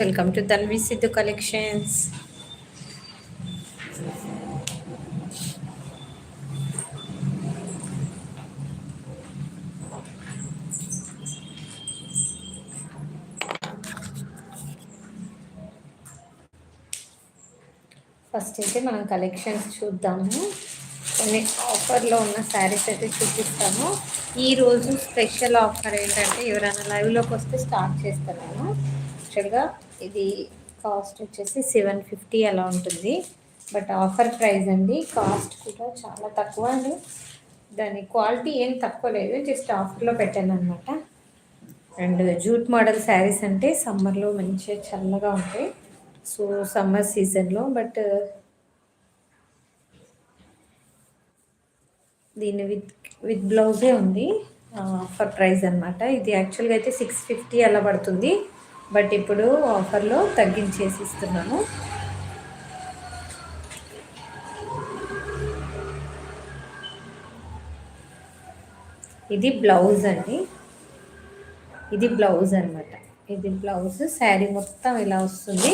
Welcome to Tanvi Siddhu collections first అయితే మనం collections చూద్దాము. కొన్ని ఆఫర్లో ఉన్న శారీస్ అయితే చూపిస్తాము. ఈరోజు స్పెషల్ ఆఫర్ ఏంటంటే ఎవరైనా లైవ్లోకి వస్తే స్టార్ట్ చేస్తాను నేను యాక్చువల్గా ఇది కాస్ట్ వచ్చేసి సెవెన్ ఫిఫ్టీ అలా ఉంటుంది. బట్ ఆఫర్ ప్రైస్ అండి కాస్ట్ కూడా చాలా తక్కువ అండి. దాని క్వాలిటీ ఏం తక్కువ లేదు జస్ట్ ఆఫర్లో పెట్టాను అనమాట అండ్ జూట్ మోడల్ శారీస్ అంటే సమ్మర్లో మంచిగా చల్లగా ఉంటాయి. సో సమ్మర్ సీజన్లో బట్ దీని విత్ విత్ బ్లౌజే ఉంది ఆఫర్ ప్రైస్ అనమాట ఇది యాక్చువల్గా అయితే సిక్స్ ఫిఫ్టీ అలా పడుతుంది. బట్ ఇప్పుడు ఆఫర్లో తగ్గించేసి ఇస్తున్నాము ఇది బ్లౌజ్ అండి. ఇది బ్లౌజ్ అనమాట ఇది బ్లౌజ్ శారీ మొత్తం ఇలా వస్తుంది.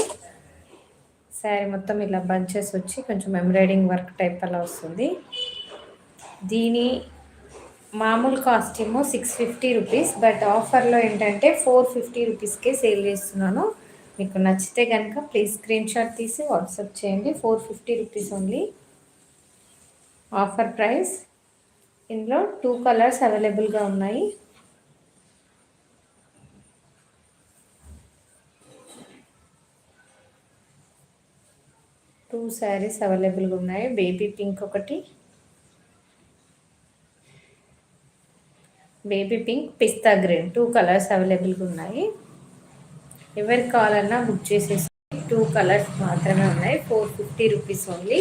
శారీ మొత్తం ఇలా బంచెస్ వచ్చి కొంచెం ఎంబ్రాయిడింగ్ వర్క్ టైప్ అలా వస్తుంది. దీని మామూలు కాస్ట్ ఏమో సిక్స్ ఫిఫ్టీ రూపీస్ బట్ ఆఫర్లో ఏంటంటే ఫోర్ ఫిఫ్టీ రూపీస్కే సేల్ చేస్తున్నాను. మీకు నచ్చితే కనుక ప్లీజ్ స్క్రీన్ షాట్ తీసి వాట్సాప్ చేయండి. Four fifty rupees only offer price ఇందులో టూ కలర్స్ అవైలబుల్గా ఉన్నాయి. టూ శారీస్ అవైలబుల్గా ఉన్నాయి. బేబీ పింక్ ఒకటి. Baby pink pista green. Two colours అవైలబుల్గా ఉన్నాయి. ఎవరికి కావాలన్నా బుక్ చేసేసి టూ కలర్స్ మాత్రమే ఉన్నాయి. ఫోర్ ఫిఫ్టీ రూపీస్ ఓన్లీ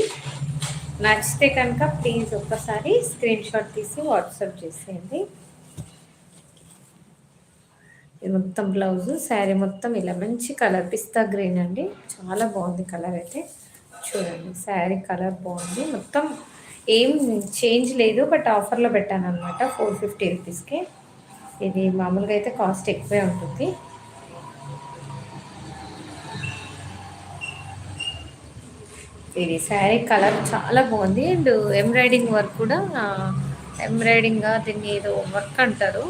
నచ్చితే కనుక ప్లీజ్ ఒక్కసారి స్క్రీన్ షాట్ తీసి వాట్సాప్ చేసేయండి. ఇది మొత్తం బ్లౌజ్ శారీ మొత్తం ఇలా మంచి కలర్ పిస్తా గ్రీన్ అండి. చాలా బాగుంది కలర్ అయితే. చూడండి శారీ కలర్ బాగుంది. మొత్తం ఏం చేంజ్ లేదు బట్ ఆఫర్లో పెట్టాను అనమాట ఫోర్ ఫిఫ్టీ రూపీస్కి. ఇది మామూలుగా అయితే కాస్ట్ ఎక్కువే ఉంటుంది. ఇది శారీ కలర్ చాలా బాగుంది. అండ్ ఎంబ్రాయిడింగ్ వర్క్ కూడా ఎంబ్రాయిడింగ్గా దీన్ని ఏదో వర్క్ అంటారు.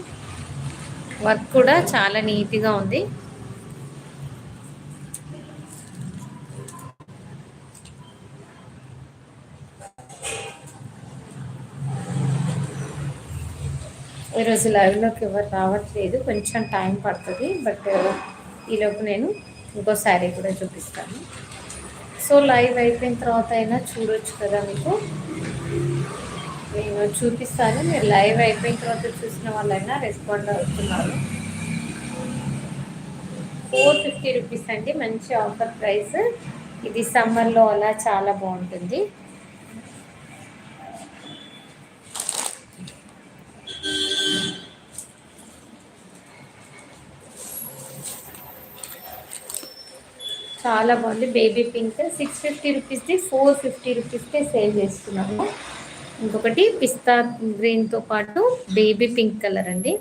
వర్క్ కూడా చాలా నీట్గా ఉంది. ఈరోజు లైవ్లోకి ఎవరు రావట్లేదు. కొంచెం టైం పడుతుంది. బట్ ఈలోపు నేను ఇంకో శారీ కూడా చూపిస్తాను. సో లైవ్ అయిపోయిన తర్వాత అయినా చూడొచ్చు కదా మీకు. నేను చూపిస్తాను. మీరు లైవ్ అయిపోయిన తర్వాత చూసిన వాళ్ళైనా రెస్పాండ్ అవుతున్నారు. ఫోర్ ఫిఫ్టీ రూపీస్ అండి. మంచి ఆఫర్ ప్రైస్. ఇది సమ్మర్లో అలా చాలా బాగుంటుంది. చాలా బాగుంది. బేబీ పింక్ సిక్స్ ఫిఫ్టీ రూపీస్ది ఫోర్ ఫిఫ్టీ రూపీస్కే సేల్ చేస్తున్నాము. ఇంకొకటి పిస్తా గ్రీన్తో పాటు బేబీ పింక్ కలర్ అండి.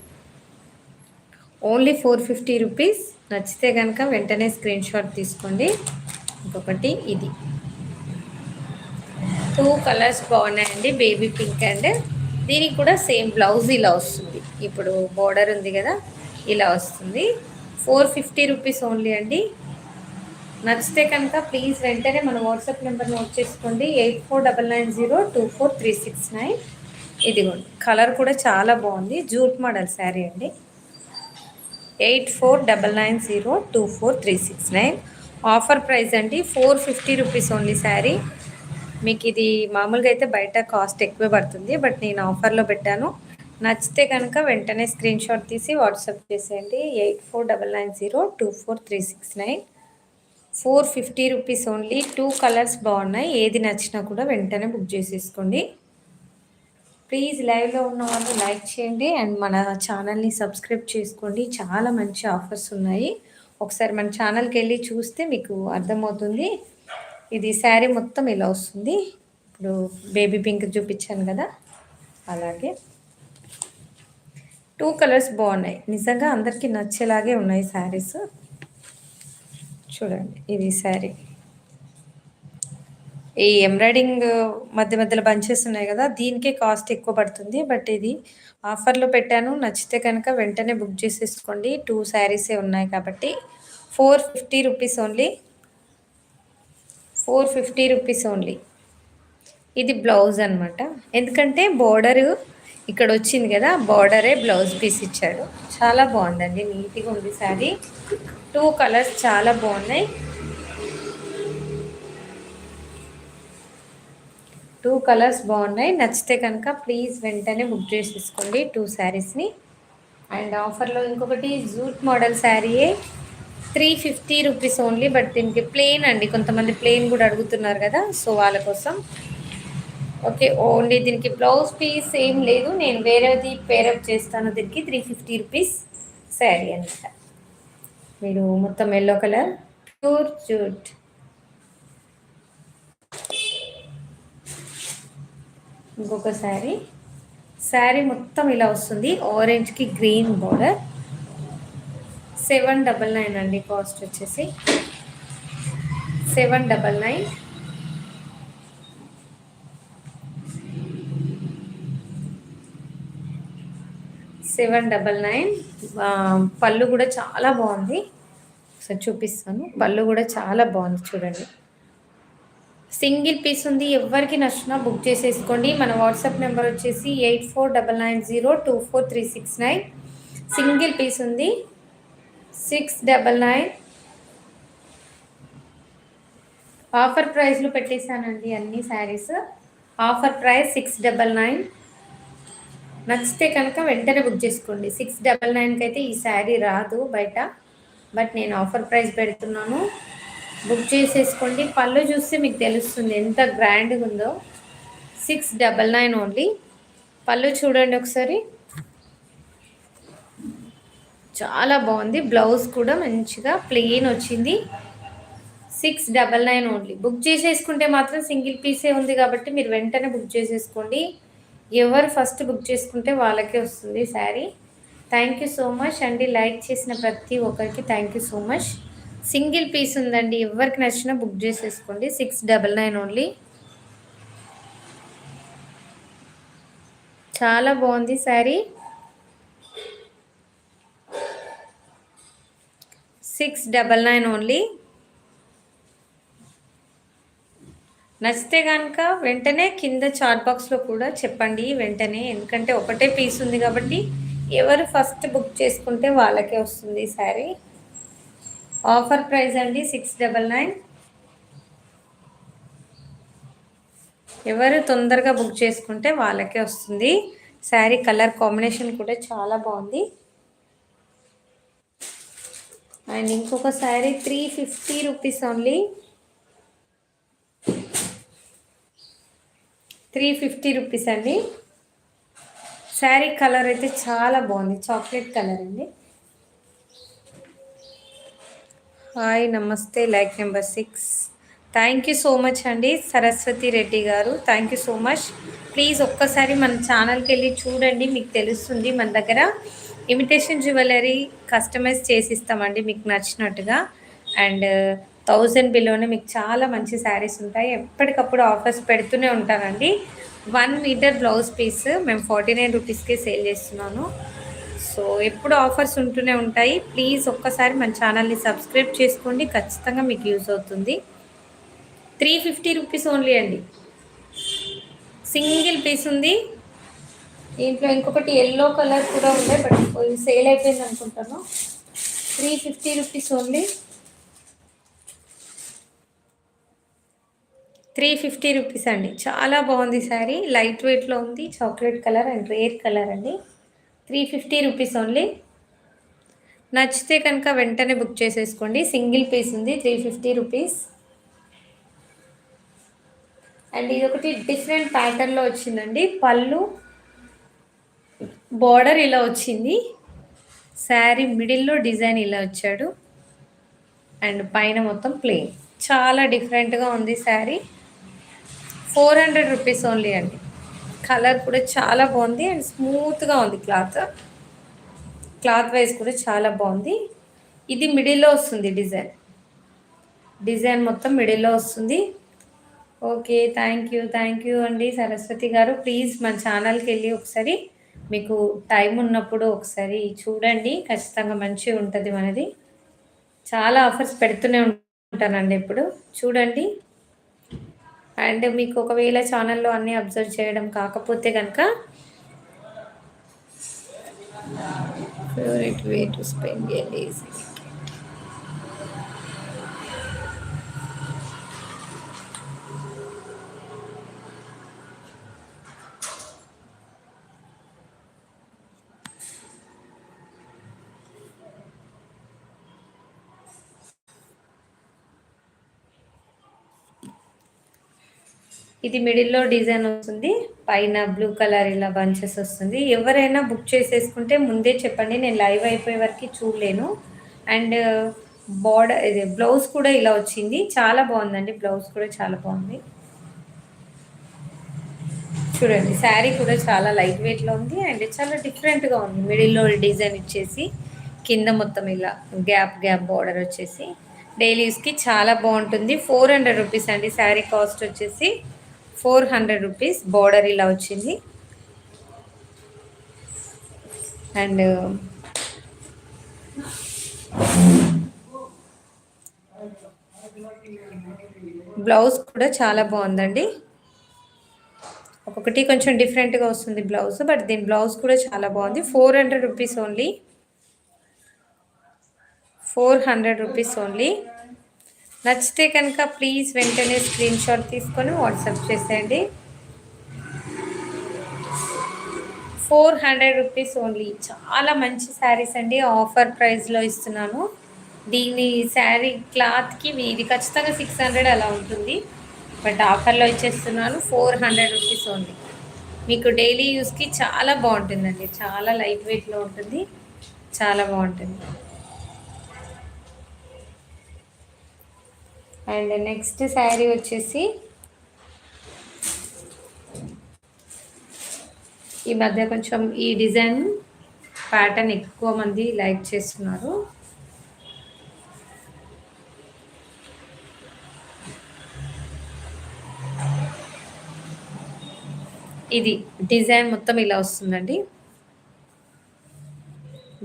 ఓన్లీ ఫోర్ ఫిఫ్టీ రూపీస్ నచ్చితే కనుక వెంటనే స్క్రీన్ షాట్ తీసుకోండి. ఇంకొకటి ఇది. టూ కలర్స్ బాగున్నాయండి బేబీ పింక్ అండ్ దీనికి కూడా సేమ్ బ్లౌజ్ ఇలా వస్తుంది. ఇప్పుడు బోర్డర్ ఉంది కదా ఇలా వస్తుంది. ఫోర్ ఫిఫ్టీ రూపీస్ ఓన్లీ అండి. నచ్చితే కనుక ప్లీజ్ వెంటనే మన వాట్సాప్ నెంబర్ నోట్ చేసుకోండి. Eight four double nine zero two four three six nine. ఇదిగోండి కలర్ కూడా చాలా బాగుంది. జూట్ మోడల్ శారీ అండి. Eight four double nine zero two four three six nine. Offer price అండి four fifty rupees only sari. మీకు ఇది మామూలుగా అయితే బయట కాస్ట్ ఎక్కువ పడుతుంది బట్ నేను ఆఫర్లో పెట్టాను. నచ్చితే కనుక వెంటనే స్క్రీన్ షాట్ తీసి వాట్సాప్ చేసేయండి. Eight four double nine zero two four three six nine. Four fifty rupees only. Two colours బాగున్నాయి. ఏది నచ్చినా కూడా వెంటనే బుక్ చేసేసుకోండి. ప్లీజ్ లైవ్లో ఉన్న వాళ్ళు లైక్ చేయండి అండ్ మన ఛానల్ని సబ్స్క్రైబ్ చేసుకోండి. చాలా మంచి ఆఫర్స్ ఉన్నాయి. ఒకసారి మన ఛానల్కి వెళ్ళి చూస్తే మీకు అర్థమవుతుంది. ఇది శారీ మొత్తం ఇలా వస్తుంది. ఇప్పుడు బేబీ పింక్ చూపించాను కదా. అలాగే. టూ కలర్స్ బాగున్నాయి. నిజంగా అందరికీ నచ్చేలాగే ఉన్నాయి శారీస్. చూడండి ఇది శారీ. ఈ ఎంబ్రాయిడింగ్ మధ్య మధ్యలో బంచెస్ ఉన్నాయి కదా దీనికే కాస్ట్ ఎక్కువ పడుతుంది. బట్ ఇది ఆఫర్లో పెట్టాను నచ్చితే కనుక వెంటనే బుక్ చేసేసుకోండి. టూ శారీసే ఉన్నాయి కాబట్టి. Four fifty rupees only four fifty rupees only ఇది బ్లౌజ్ అనమాట ఎందుకంటే బోర్డరు ఇక్కడ వచ్చింది కదా బార్డరే బ్లౌజ్ పీస్ ఇచ్చాడు చాలా బాగుందండి నీట్గా ఉంది శారీ. టూ కలర్స్ చాలా బాగున్నాయి. టూ కలర్స్ బాగున్నాయి. నచ్చితే కనుక ప్లీజ్ వెంటనే బుక్ చేసేసుకోండి టూ శారీస్ని. అండ్ ఆఫర్లో ఇంకొకటి jute model శారీయే. Three fifty rupees only but దీనికి ప్లెయిన్ అండి. కొంతమంది ప్లెయిన్ కూడా అడుగుతున్నారు కదా సో వాళ్ళ కోసం. ఓకే ఓన్లీ దీనికి బ్లౌజ్ పీస్ ఏం లేదు. నేను వేరేది పేరప్ చేస్తాను దీనికి. త్రీ ఫిఫ్టీ రూపీస్ శారీ అనమాట మీరు మొత్తం ఎల్లో కలర్ ప్యూర్ జూట్ ఇంకొక శారీ. శారీ మొత్తం ఇలా వస్తుంది. ఆరెంజ్కి green border seven double nine అండి కాస్ట్ వచ్చేసి. Seven double nine seven double nine. పళ్ళు కూడా చాలా బాగుంది. ఒకసారి చూపిస్తాను. పళ్ళు కూడా చాలా బాగుంది చూడండి. సింగిల్ పీస్ ఉంది. ఎవరికి నచ్చినా బుక్ చేసేసుకోండి. మన వాట్సాప్ నెంబర్ వచ్చేసి eight four double nine zero two four three six nine. Single piece ఉంది. Six double nine. ఆఫర్ ప్రైస్లో పెట్టేశానండి అన్ని saris. Offer price six double nine. నచ్చితే కనుక వెంటనే బుక్ చేసుకోండి. సిక్స్ డబల్ నైన్కి అయితే ఈ శారీ రాదు బయట. బట్ నేను ఆఫర్ ప్రైస్ పెడుతున్నాను. బుక్ చేసేసుకోండి. పళ్ళు చూస్తే మీకు తెలుస్తుంది ఎంత గ్రాండ్గా ఉందో. Six double nine only. పళ్ళు చూడండి ఒకసారి. చాలా బాగుంది. బ్లౌజ్ కూడా మంచిగా ప్లెయిన్ వచ్చింది. Six double nine only. Book చేసేసుకుంటే మాత్రం సింగిల్ పీసే ఉంది కాబట్టి మీరు వెంటనే బుక్ చేసేసుకోండి. ఎవరు ఫస్ట్ బుక్ చేసుకుంటే వాళ్ళకే వస్తుంది sari. Thank you so much అండి లైక్ చేసిన ప్రతి ఒక్కరికి thank you so much single piece ఉందండి ఎవరికి నచ్చినా బుక్ చేసేసుకోండి. సిక్స్ డబల్ నైన్ ఓన్లీ చాలా బాగుంది sari. Six double nine only నచ్చితే కనుక వెంటనే కింద చాట్ బాక్స్లో కూడా చెప్పండి వెంటనే. ఎందుకంటే ఒకటే పీస్ ఉంది కాబట్టి ఎవరు ఫస్ట్ బుక్ చేసుకుంటే వాళ్ళకే వస్తుంది శారీ ఆఫర్ ప్రైస్ అండి సిక్స్ డబల్ నైన్ ఎవరు తొందరగా బుక్ చేసుకుంటే వాళ్ళకే వస్తుంది. శారీ కలర్ కాంబినేషన్ కూడా చాలా బాగుంది. అండ్ ఇంకొక sari three fifty rupees only three fifty rupees అండి. శారీ కలర్ అయితే చాలా బాగుంది. చాక్లెట్ కలర్ అండి. హాయ్ నమస్తే like number six. Thank you so much అండి Saraswati Reddy garu. Thank you so much. Please ఒక్కసారి మన ఛానల్కి వెళ్ళి చూడండి మీకు తెలుస్తుంది మన దగ్గర. ఇమిటేషన్ జ్యువెలరీ కస్టమైజ్ చేసి ఇస్తామండి మీకు నచ్చినట్టుగా. అండ్ థౌజండ్ బిలోనే మీకు చాలా మంచి శారీస్ ఉంటాయి. ఎప్పటికప్పుడు ఆఫర్స్ పెడుతూనే ఉంటానండి. వన్ మీటర్ బ్లౌజ్ పీస్ మేము ఫార్టీ నైన్ రూపీస్కే సేల్ చేస్తున్నాను. సో ఎప్పుడు ఆఫర్స్ ఉంటూనే ఉంటాయి. ప్లీజ్ ఒక్కసారి మన ఛానల్ని సబ్స్క్రైబ్ చేసుకోండి. ఖచ్చితంగా మీకు యూజ్ అవుతుంది. త్రీ ఫిఫ్టీ రూపీస్ ఓన్లీ అండి. సింగిల్ పీస్ ఉంది. దీంట్లో ఇంకొకటి ఎల్లో కలర్ కూడా ఉంది. బట్ సేల్ అయిపోయింది అనుకుంటాను. Three fifty rupees only. Three fifty rupees అండి. చాలా బాగుంది శారీ. లైట్ వెయిట్లో ఉంది. Chocolate colour and rare colour అండి. త్రీ ఫిఫ్టీ రూపీస్ ఓన్లీ నచ్చితే కనుక వెంటనే బుక్ చేసేసుకోండి. సింగిల్ పీస్ ఉంది. Three fifty rupees. అండ్ ఇది ఒకటి డిఫరెంట్ ప్యాటర్న్లో వచ్చిందండి. పళ్ళు బార్డర్ ఇలా వచ్చింది. శారీ మిడిల్లో డిజైన్ ఇలా వచ్చాడు. అండ్ పైన మొత్తం ప్లేన్ చాలా డిఫరెంట్గా ఉంది sari. Four hundred rupees only అండి. కలర్ కూడా చాలా బాగుంది అండ్ స్మూత్గా ఉంది క్లాత్. క్లాత్ వైజ్ కూడా చాలా బాగుంది. ఇది మిడిల్లో వస్తుంది డిజైన్. డిజైన్ మొత్తం మిడిల్లో వస్తుంది. Okay thank you thank you అండి సరస్వతి గారు. ప్లీజ్ మన ఛానల్కి వెళ్ళి ఒకసారి మీకు టైం ఉన్నప్పుడు ఒకసారి చూడండి. ఖచ్చితంగా మంచిగా ఉంటుంది మనది. చాలా ఆఫర్స్ పెడుతూనే ఉంటానండి ఇప్పుడు. చూడండి. అండ్ మీకు ఒకవేళ ఛానల్లో అన్నీ అబ్జర్వ్ చేయడం కాకపోతే కనుక favourite way to spend a ఇది మిడిల్లో డిజైన్ వస్తుంది. పైన బ్లూ కలర్ ఇలా బంచెస్ వస్తుంది. ఎవరైనా బుక్ చేసేసుకుంటే ముందే చెప్పండి. నేను లైవ్ అయిపోయే వరకు చూడలేను. అండ్ బార్డర్ ఇది బ్లౌజ్ కూడా ఇలా వచ్చింది. చాలా బాగుందండి. బ్లౌజ్ కూడా చాలా బాగుంది. చూడండి శారీ కూడా చాలా లైట్ వెయిట్లో ఉంది. అండ్ చాలా డిఫరెంట్గా ఉంది. మిడిల్లో డిజైన్ ఇచ్చేసి కింద మొత్తం ఇలా గ్యాప్ గ్యాప్ బార్డర్ వచ్చేసి. డైలీస్కి చాలా బాగుంటుంది. ఫోర్ హండ్రెడ్ రూపీస్ అండి. శారీ కాస్ట్ వచ్చేసి ఫోర్ హండ్రెడ్ రూపీస్ బోర్డర్ ఇలా వచ్చింది. అండ్ బ్లౌజ్ కూడా చాలా బాగుందండి. ఒక్కొక్కటి కొంచెం డిఫరెంట్గా వస్తుంది బ్లౌజ్ బట్ దీని బ్లౌజ్ కూడా చాలా బాగుంది. Four hundred rupees only. Four hundred rupees only. నచ్చితే కనుక ప్లీజ్ వెంటనే స్క్రీన్ షాట్ తీసుకొని వాట్సాప్ చేసేయండి. ఫోర్ హండ్రెడ్ రూపీస్ ఓన్లీ చాలా మంచి శారీస్ అండి. ఆఫర్ ప్రైస్లో ఇస్తున్నాను. దీని శారీ క్లాత్కి ఇది ఖచ్చితంగా సిక్స్ హండ్రెడ్ అలా ఉంటుంది. బట్ ఆఫర్లో ఇచ్చేస్తున్నాను ఫోర్ హండ్రెడ్ రూపీస్ ఓన్లీ మీకు డైలీ యూస్కి చాలా బాగుంటుందండి. చాలా లైట్ వెయిట్లో ఉంటుంది. చాలా బాగుంటుంది. అండ్ నెక్స్ట్ శారీ వచ్చేసి ఈ మధ్య కొంచెం ఈ డిజైన్ ప్యాటర్న్ ఎక్కువ మంది లైక్ చేస్తున్నారు. ఇది డిజైన్ మొత్తం ఇలా వస్తుందండి.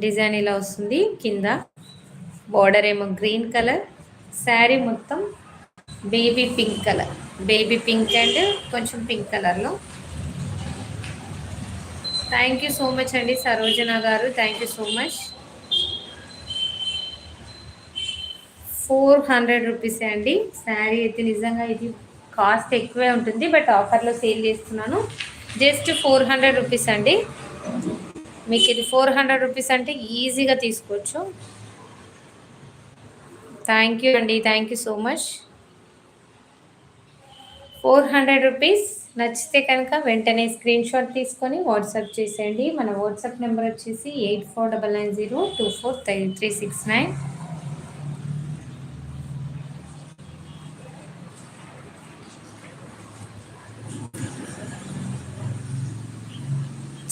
డిజైన్ ఇలా వస్తుంది. కింద బార్డర్ ఏమో గ్రీన్ కలర్ శారీ మొత్తం baby pink colour. Baby pink and కొంచెం పింక్ కలర్లో. థ్యాంక్ యూ సో మచ్ అండి Sarojana garu. Thank you so much four hundred రూపీసే అండి. శారీ అయితే నిజంగా ఇది కాస్ట్ ఎక్కువే ఉంటుంది బట్ ఆఫర్లో సేల్ చేస్తున్నాను. జస్ట్ ఫోర్ హండ్రెడ్ రూపీస్ అండి. మీకు ఇది ఫోర్ హండ్రెడ్ రూపీస్ అంటే ఈజీగా తీసుకోవచ్చు. థ్యాంక్ యూ అండి. Thank you so much. Four hundred rupees నచ్చితే కనుక వెంటనే స్క్రీన్ షాట్ తీసుకొని వాట్సాప్ చేసేయండి. మన వాట్సాప్ నెంబర్ వచ్చేసి eight four double nine zero two four three three six nine.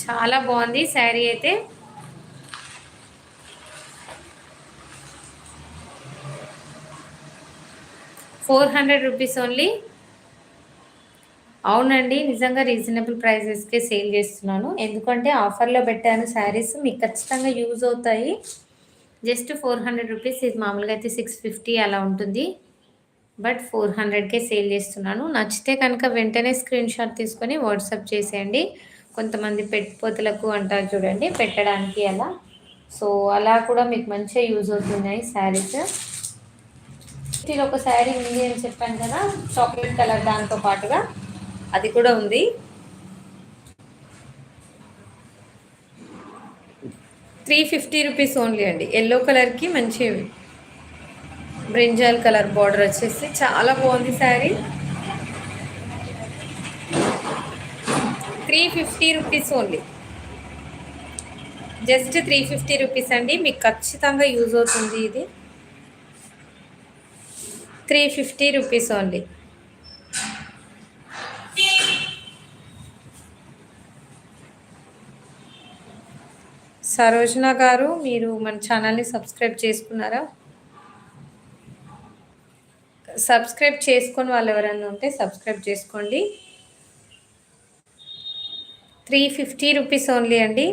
చాలా బాగుంది. శారీ అయితే ఫోర్ హండ్రెడ్ రూపీస్ ఓన్లీ. అవునండి నిజంగా రీజనబుల్ ప్రైజెస్కే సేల్ చేస్తున్నాను. ఎందుకంటే ఆఫర్లో పెట్టాను శారీస్ మీకు ఖచ్చితంగా యూజ్ అవుతాయి. జస్ట్ ఫోర్ హండ్రెడ్ రూపీస్ ఇది మామూలుగా అయితే సిక్స్ ఫిఫ్టీ అలా ఉంటుంది. బట్ ఫోర్ హండ్రెడ్కే సేల్ చేస్తున్నాను. నచ్చితే కనుక వెంటనే స్క్రీన్ షాట్ తీసుకొని వాట్సాప్ చేసేయండి. కొంతమంది పెట్టిపోతులకు అంటారు చూడండి పెట్టడానికి అలా. సో అలా కూడా మీకు మంచిగా యూజ్ అవుతున్నాయి శారీస్. స్టిల్ ఒక శారీ ఉంది అని చెప్పాను కదా చాక్లెట్ కలర్ దాంతో పాటుగా. అది కూడా ఉంది. త్రీ ఫిఫ్టీ రూపీస్ ఓన్లీ అండి. ఎల్లో కలర్కి మంచి బ్రింజాల్ కలర్ బార్డర్ వచ్చేసి చాలా బాగుంది sari. Three fifty rupees only. Just three fifty rupees అండి. మీకు ఖచ్చితంగా యూజ్ అవుతుంది ఇది. Three fifty rupees only. Sarojana garu మీరు మన ఛానల్ని సబ్స్క్రైబ్ చేసుకున్నారా? సబ్స్క్రైబ్ చేసుకొని వాళ్ళు ఎవరైనా ఉంటే సబ్స్క్రైబ్ చేసుకోండి. త్రీ ఫిఫ్టీ రూపీస్ ఓన్లీ అండి.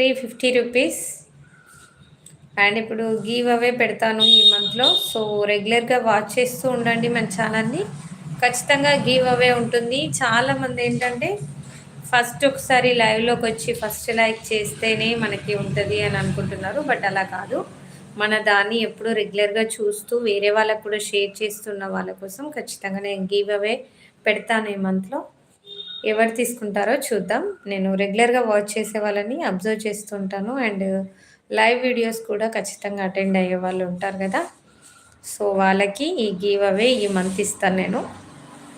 Three fifty rupees. అండ్ ఇప్పుడు గివ్ అవే పెడతాను ఈ మంత్లో. సో రెగ్యులర్గా వాచ్ చేస్తూ ఉండండి మన ఛానల్ని. ఖచ్చితంగా గివ్ అవే ఉంటుంది. చాలామంది ఏంటంటే ఫస్ట్ ఒకసారి లైవ్లోకి వచ్చి ఫస్ట్ లైక్ చేస్తేనే మనకి ఉంటుంది అని అనుకుంటున్నారు. బట్ అలా కాదు. మన దాన్ని ఎప్పుడు రెగ్యులర్గా చూస్తూ వేరే వాళ్ళకు కూడా షేర్ చేస్తున్న వాళ్ళ కోసం ఖచ్చితంగా నేను గివ్ అవే పెడతాను ఈ మంత్లో. ఎవరు తీసుకుంటారో చూద్దాం. నేను రెగ్యులర్గా వాచ్ చేసే వాళ్ళని అబ్జర్వ్ చేస్తుంటాను అండ్ లైవ్ వీడియోస్ కూడా ఖచ్చితంగా అటెండ్ అయ్యే వాళ్ళు ఉంటారు కదా. సో వాళ్ళకి ఈ గివ్ అవే ఈ మంత్ ఇస్తాను నేను.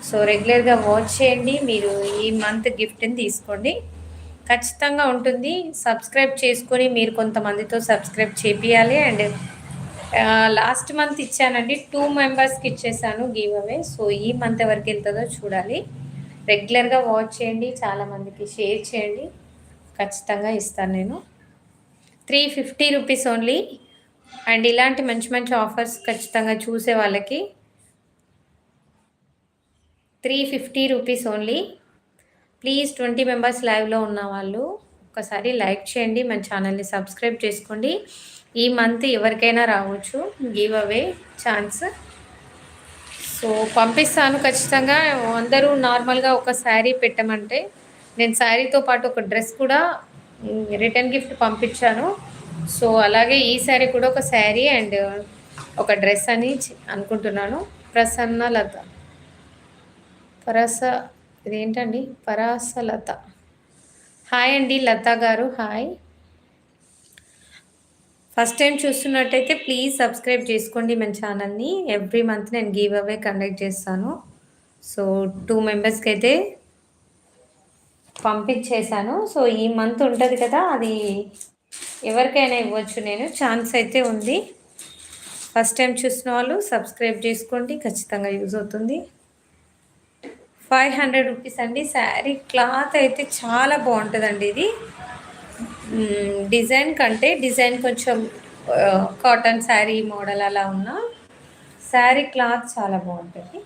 సో రెగ్యులర్గా వాచ్ చేయండి. మీరు ఈ మంత్ గిఫ్ట్ని తీసుకోండి. ఖచ్చితంగా ఉంటుంది. సబ్స్క్రైబ్ చేసుకొని మీరు కొంతమందితో సబ్స్క్రైబ్ చేపియాలి. అండ్ లాస్ట్ మంత్ ఇచ్చానండి. టూ మెంబర్స్కి ఇచ్చేసాను గివ్ అవే. సో ఈ మంత్ ఎవరికి వెళ్తుందో చూడాలి. రెగ్యులర్గా వాచ్ చేయండి చాలామందికి షేర్ చేయండి. ఖచ్చితంగా ఇస్తాను నేను. Three fifty rupees only. And ఇలాంటి మంచి మంచి ఆఫర్స్ ఖచ్చితంగా చూసే వాళ్ళకి three fifty rupees only. Please twenty members లైవ్లో ఉన్న వాళ్ళు ఒకసారి లైక్ చేయండి మన ఛానల్ని సబ్స్క్రైబ్ చేసుకోండి. ఈ మంత్ ఎవరికైనా రావచ్చు గివ్ అవే ఛాన్స్. సో పంపిస్తాను ఖచ్చితంగా. అందరూ నార్మల్గా ఒక శారీ పెట్టమంటే నేను శారీతో పాటు ఒక డ్రెస్ కూడా రిటర్న్ గిఫ్ట్ పంపించాను. సో అలాగే ఈ శారీ కూడా ఒక శారీ అండ్ ఒక డ్రెస్ అని అనుకుంటున్నాను. ప్రసన్న లత. పరస ఇదేంటండి? పరాస లత. హాయ్ అండి Latha garu hi. First time చూస్తున్నట్టయితే ప్లీజ్ సబ్స్క్రైబ్ చేసుకోండి మన ఛానల్ని ఎవ్రీ మంత్ నేను గివ్ అవే కండక్ట్ చేస్తాను. సో టూ మెంబర్స్కి అయితే పంపించేశాను. సో ఈ మంత్ ఉంటుంది కదా అది ఎవరికైనా ఇవ్వచ్చు. నేను ఛాన్స్ అయితే ఉంది. ఫస్ట్ టైం చూసిన వాళ్ళు సబ్స్క్రైబ్ చేసుకోండి ఖచ్చితంగా యూజ్ అవుతుంది. ఫైవ్ హండ్రెడ్ రూపీస్ అండి. శారీ క్లాత్ అయితే చాలా బాగుంటుందండి ఇది. డిజైన్ కంటే డిజైన్ కొంచెం కాటన్ శారీ మోడల్ అలా ఉన్న శారీ క్లాత్ చాలా బాగుంటుంది.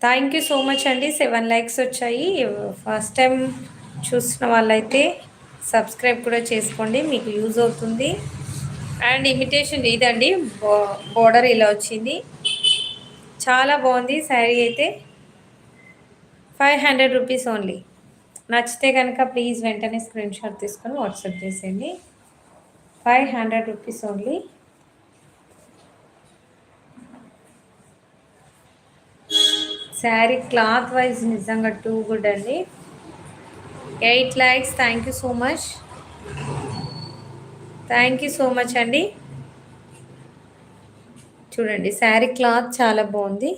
థ్యాంక్ యూ సో మచ్ అండి. సెవెన్ లైక్స్ వచ్చాయి. ఫస్ట్ టైం చూసిన వాళ్ళైతే సబ్స్క్రైబ్ కూడా చేసుకోండి. మీకు యూజ్ అవుతుంది. అండ్ ఇమిటేషన్ ఇదండి. బోర్డర్ ఇలా వచ్చింది. చాలా బాగుంది. శారీ అయితే ఫైవ్ హండ్రెడ్ రూపీస్ ఓన్లీ. నచ్చితే కనుక ప్లీజ్ వెంటనే స్క్రీన్ షాట్ తీసుకొని వాట్సాప్ చేసేయండి. Five hundred rupees only. Sari cloth wise నిజంగా టూ గుడ్ అండి. Eight likes thank you so much. Thank you so much అండి. చూడండి శారీ క్లాత్ చాలా బాగుంది.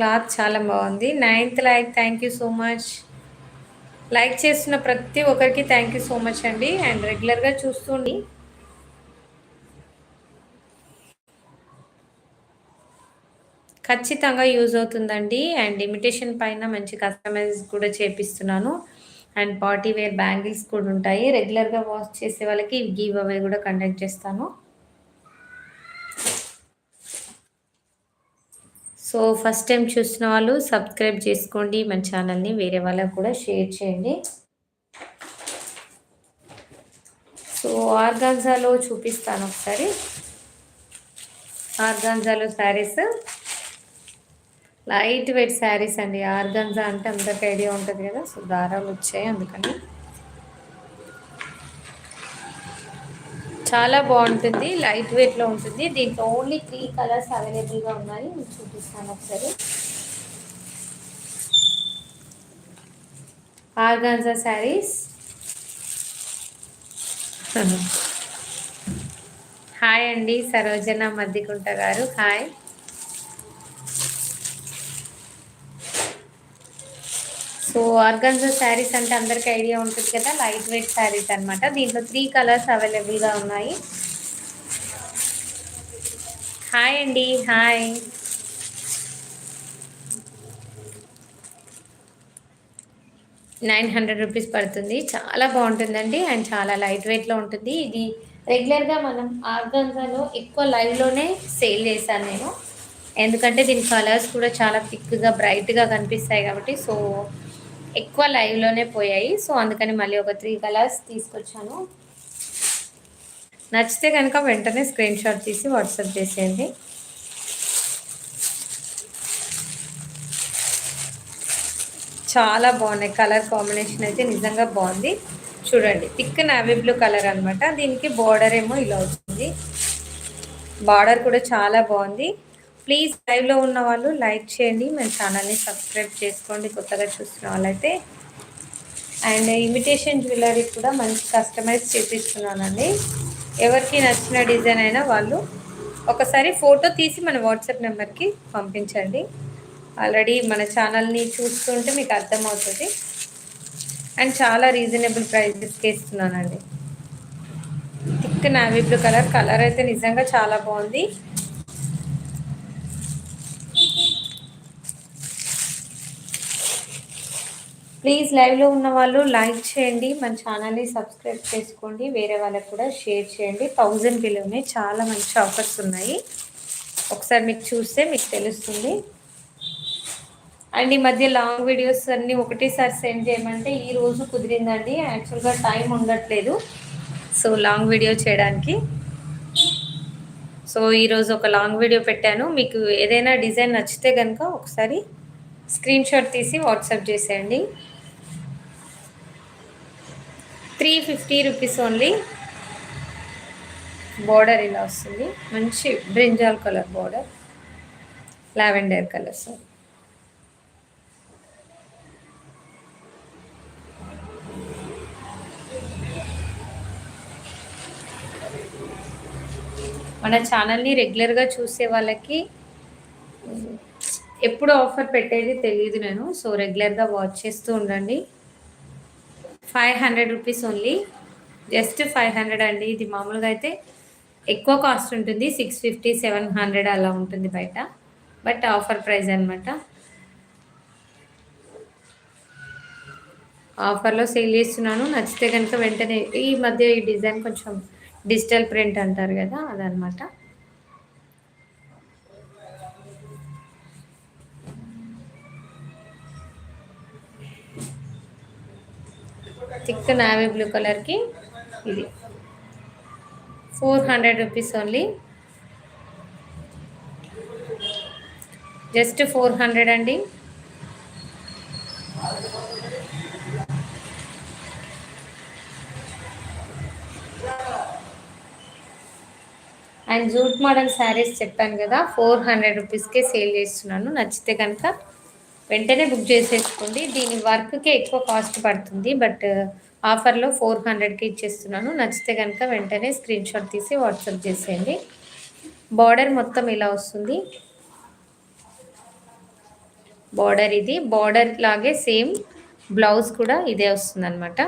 క్లాత్ చాలా బాగుంది. Ninth like thank you so much. Like చేస్తున్న ప్రతి ఒక్కరికి థ్యాంక్ యూ సో మచ్ అండి. అండ్ రెగ్యులర్గా చూస్తుండి ఖచ్చితంగా యూజ్ అవుతుందండి. అండ్ ఇమిటేషన్ పైన మంచి కస్టమైజ్ కూడా చేపిస్తున్నాను. అండ్ పార్టీ వేర్ బ్యాంగిల్స్ కూడా ఉంటాయి. రెగ్యులర్గా వాష్ చేసే వాళ్ళకి గివ్ అవే కూడా కండక్ట్ చేస్తాను. సో ఫస్ట్ టైం చూసిన వాళ్ళు సబ్స్క్రైబ్ చేసుకోండి. మన ఛానల్ని వేరే వాళ్ళకు కూడా షేర్ చేయండి. సో ఆర్గాన్జాలో చూపిస్తాను ఒకసారి. ఆర్గాన్జాలో శారీస్. లైట్ వెయిట్ శారీస్ అండి. ఆర్గాన్జా అంటే అందరికి ఐడియా ఉంటుంది కదా. సో దారాలు వచ్చాయి అందుకని. చాలా బాగుంటుంది లైట్ వెయిట్లో ఉంటుంది. దీంట్లో ఓన్లీ త్రీ కలర్స్ అవైలబుల్గా ఉన్నాయి. చూపిస్తాను ఒకసారి. ఆర్గాన్జా శారీస్. హాయ్ అండి సరోజన మద్దికుంట గారు. హాయ్. సో ఆర్గన్జా శారీస్ అంటే అందరికి ఐడియా ఉంటుంది కదా లైట్ వెయిట్ శారీస్ అనమాట దీంట్లో త్రీ కలర్స్ అవైలబుల్గా ఉన్నాయి. హాయ్ అండి హాయ్ నైన్ హండ్రెడ్ రూపీస్ పడుతుంది. చాలా బాగుంటుందండి అండ్ చాలా లైట్ వెయిట్లో ఉంటుంది. ఇది రెగ్యులర్గా మనం ఆర్గన్జాలో ఎక్కువ లైవ్లోనే సేల్ చేశాను నేను. ఎందుకంటే దీని కలర్స్ కూడా చాలా థిక్గా బ్రైట్గా కనిపిస్తాయి కాబట్టి సో ఎక్కువ లైవ్లోనే పోయాయి. సో అందుకని మళ్ళీ ఒక త్రీ కలర్స్ తీసుకొచ్చాను. నచ్చితే కనుక వెంటనే స్క్రీన్ షాట్ తీసి వాట్సాప్ చేసేయండి. చాలా బాగున్నాయి. కలర్ కాంబినేషన్ అయితే నిజంగా బాగుంది. చూడండి థిక్ నావీ బ్లూ కలర్ అనమాట దీనికి బార్డర్ ఏమో ఇలా అవుతుంది బార్డర్ కూడా చాలా బాగుంది. ప్లీజ్ లైవ్లో ఉన్న వాళ్ళు లైక్ చేయండి మన ఛానల్ని సబ్స్క్రైబ్ చేసుకోండి కొత్తగా చూస్తున్న వాళ్ళైతే. అండ్ ఇమిటేషన్ జ్యువెలరీ కూడా మంచి కస్టమైజ్ చేపిస్తున్నానండి. ఎవరికి నచ్చిన డిజైన్ అయినా వాళ్ళు ఒకసారి ఫోటో తీసి మన వాట్సాప్ నెంబర్కి పంపించండి. ఆల్రెడీ మన ఛానల్ని చూస్తుంటే మీకు అర్థమవుతుంది. అండ్ చాలా రీజనబుల్ ప్రైజెస్కి ఇస్తున్నానండి thick navy blue colour. Colour అయితే నిజంగా చాలా బాగుంది. ప్లీజ్ లైవ్లో ఉన్న వాళ్ళు లైక్ చేయండి మన ఛానల్ని సబ్స్క్రైబ్ చేసుకోండి వేరే వాళ్ళకి కూడా షేర్ చేయండి. థౌజండ్ బిలోనే చాలా మంచి ఆఫర్స్ ఉన్నాయి. ఒకసారి మీకు చూస్తే మీకు తెలుస్తుంది. అండ్ ఈ మధ్య లాంగ్ వీడియోస్ అన్నీ ఒకటేసారి సెండ్ చేయమంటే ఈ రోజు కుదిరిందండి. యాక్చువల్గా టైం ఉండట్లేదు. సో లాంగ్ వీడియో చేయడానికి. సో ఈరోజు ఒక లాంగ్ వీడియో పెట్టాను. మీకు ఏదైనా డిజైన్ నచ్చితే కనుక ఒకసారి స్క్రీన్ షాట్ తీసి వాట్సాప్ చేసేయండి. Three fifty rupees only. Border ఇలా వస్తుంది. మంచి brinjal colour border. Lavender colour sir మన ఛానల్ని రెగ్యులర్గా చూసే వాళ్ళకి ఎప్పుడు ఆఫర్ పెట్టేది తెలియదు నేను. సో రెగ్యులర్గా వాచ్ చేస్తూ ఉండండి. Five hundred rupees only just five hundred అండి. ఇది మామూలుగా అయితే ఎక్కువ కాస్ట్ ఉంటుంది. సిక్స్ ఫిఫ్టీ సెవెన్ హండ్రెడ్ అలా ఉంటుంది బయట. బట్ ఆఫర్ ప్రైస్ అనమాట ఆఫర్లో సేల్ చేస్తున్నాను. నచ్చితే కనుక వెంటనే ఈ మధ్య ఈ డిజైన్ కొంచెం డిజిటల్ ప్రింట్ అంటారు కదా అదనమాట థిక్ నావీ బ్లూ కలర్కి ఇది. Four hundred rupees only. Just four hundred అండి. అండ్ జూట్ మోడల్ శారీస్ చెప్పాను కదా ఫోర్ హండ్రెడ్ రూపీస్కే సేల్ చేస్తున్నాను. నచ్చితే కనుక వెంటనే బుక్ చేసేసుకోండి. దీని వర్క్కే ఎక్కువ కాస్ట్ పడుతుంది. బట్ uh, ఆఫర్లో ఫోర్ హండ్రెడ్కి ఇచ్చేస్తున్నాను. నచ్చితే కనుక వెంటనే స్క్రీన్ షాట్ తీసి వాట్సాప్ చేసేయండి. బార్డర్ మొత్తం ఇలా వస్తుంది. బార్డర్ ఇది. బార్డర్ లాగే సేమ్ బ్లౌజ్ కూడా ఇదే వస్తుంది అనమాట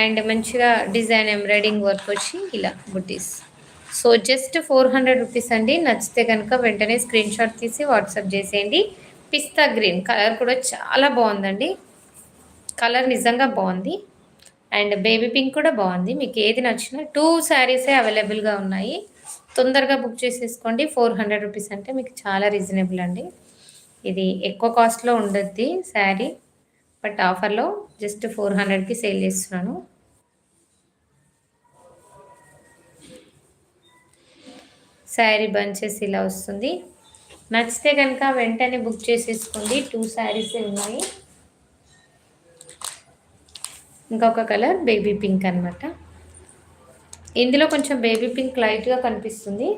అండ్ మంచిగా డిజైన్ ఎంబ్రాయిడింగ్ వర్క్ వచ్చి ఇలా బుటీస్. So just four hundred rupees అండి. నచ్చితే కనుక వెంటనే స్క్రీన్ షాట్ తీసి వాట్సాప్ చేసేయండి. పిస్తా గ్రీన్ కలర్ కూడా చాలా బాగుందండి. కలర్ నిజంగా బాగుంది. అండ్ బేబీ పింక్ కూడా బాగుంది. మీకు ఏది నచ్చినా టూ శారీసే అవైలబుల్గా ఉన్నాయి. తొందరగా బుక్ చేసేసుకోండి. ఫోర్ హండ్రెడ్ రూపీస్ అంటే మీకు చాలా రీజనబుల్ అండి. ఇది ఎక్కువ కాస్ట్లో ఉండద్ది శారీ. బట్ ఆఫర్లో జస్ట్ ఫోర్ హండ్రెడ్కి సేల్ చేస్తున్నాను. శారీ బంచెస్ ఇలా వస్తుంది. నచ్చితే కనుక వెంటనే బుక్ చేసేసుకోండి. టూ శారీస్ ఉన్నాయి. ఇంకొక కలర్ బేబీ పింక్ అనమాట ఇందులో కొంచెం బేబీ పింక్ లైట్గా కనిపిస్తుంది.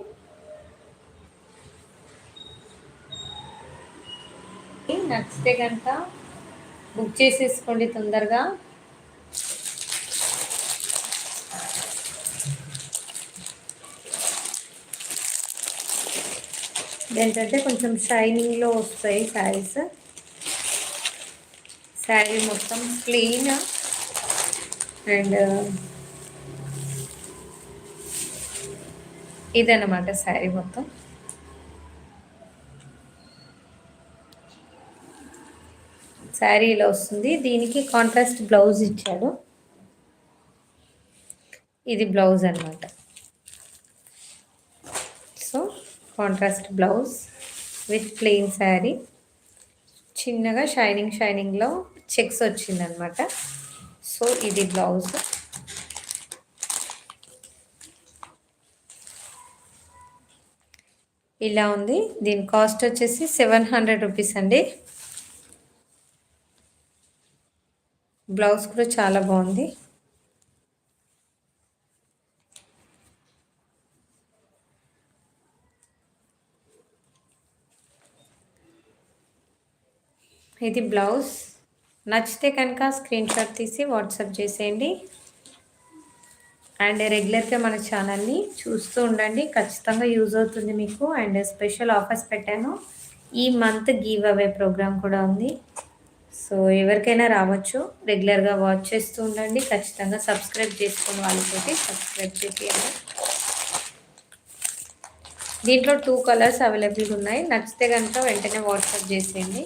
నచ్చితే కనుక బుక్ చేసేసుకోండి తొందరగా. ఏంటంటే కొంచెం షైనింగ్లో వస్తాయి శారీస్. శారీ మొత్తం క్లీన్. అండ్ ఇదన్నమాట శారీ మొత్తం. శారీ ఇలా వస్తుంది. దీనికి కాంట్రాస్ట్ బ్లౌజ్ ఇచ్చాడు ఇది బ్లౌజ్ అనమాట so contrast blouse with plain sari చిన్నగా షైనింగ్ షైనింగ్లో చెక్స్ వచ్చిందనమాట. సో ఇది బ్లౌజ్ ఇలా ఉంది. దీని కాస్ట్ వచ్చేసి సెవెన్ హండ్రెడ్ రూపీస్ అండి. బ్లౌజ్ కూడా చాలా బాగుంది. ఇది బ్లౌజ్. నచ్చితే కనుక స్క్రీన్ షాట్ తీసి వాట్సాప్ చేసేయండి. అండ్ రెగ్యులర్గా మన ఛానల్ని చూస్తూ ఉండండి. ఖచ్చితంగా యూజ్ అవుతుంది మీకు. అండ్ స్పెషల్ ఆఫర్స్ పెట్టాను. ఈ మంత్ గివ్ అవే ప్రోగ్రామ్ కూడా ఉంది. సో ఎవరికైనా రావచ్చు. రెగ్యులర్గా వాచ్ చేస్తూ ఉండండి. ఖచ్చితంగా సబ్స్క్రైబ్ చేసుకుని వాళ్ళతోటి సబ్స్క్రైబ్ చేసేయండి. దీంట్లో టూ కలర్స్ అవైలబుల్గా ఉన్నాయి. నచ్చితే కనుక వెంటనే వాట్సాప్ చేసేయండి.